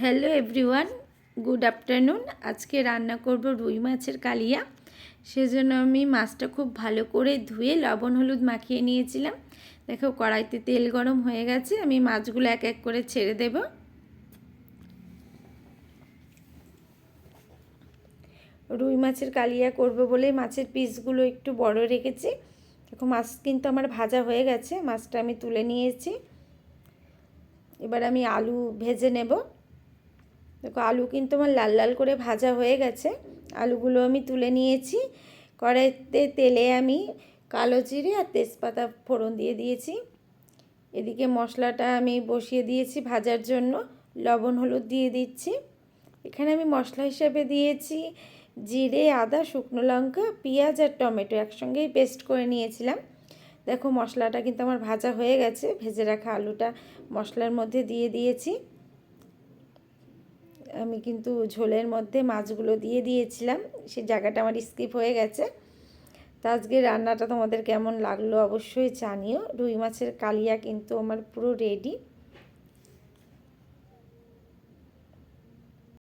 Hello everyone good afternoon আজকে রান্না করব রুই মাছের কালিয়া। সেজন্য আমি মাছটা খুব ভালো করে ধুয়ে লবণ হলুদ মাখিয়ে নিয়েছিলাম। দেখো কড়াইতে তেল গরম হয়ে গেছে, আমি মাছগুলো এক এক করে ছেড়ে দেব। রুই মাছের কালিয়া করব বলে মাছের পিসগুলো একটু বড় রেখেছি। দেখো মাছ কিন্তু আমার ভাজা হয়ে গেছে, মাছটা আমি তুলে নিয়েছি। এবার আমি আলু ভেজে নেব। দেখো, আলু কিন্তু আমার লাল লাল করে ভাজা হয়ে গেছে। আলুগুলো আমি তুলে নিয়েছি। কড়াইতে তেলে আমি কালো জিরে আর তেজপাতা ফোড়ন দিয়ে দিয়েছি। এদিকে মশলাটা আমি বসিয়ে দিয়েছি ভাজার জন্য। লবণ, হলুদ দিয়ে দিচ্ছি। এখানে আমি মশলা হিসাবে দিয়েছি জিরে, আদা, শুকনো লঙ্কা, পেঁয়াজ আর টমেটো একসঙ্গেই পেস্ট করে নিয়েছিলাম। দেখো, মশলাটা কিন্তু আমার ভাজা হয়ে গেছে। ভেজে রাখা আলুটা মশলার মধ্যে দিয়ে দিয়েছি। আমি কিন্তু ঝোলের মধ্যে মাছগুলো দিয়ে দিয়েছিলাম। সে জায়গাটা আমার স্কিপ হয়ে গেছে। তো আজকে রান্নাটা তোমাদের কেমন লাগল অবশ্যই জানিও। রুই মাছের কালিয়া কিন্তু আমার পুরো রেডি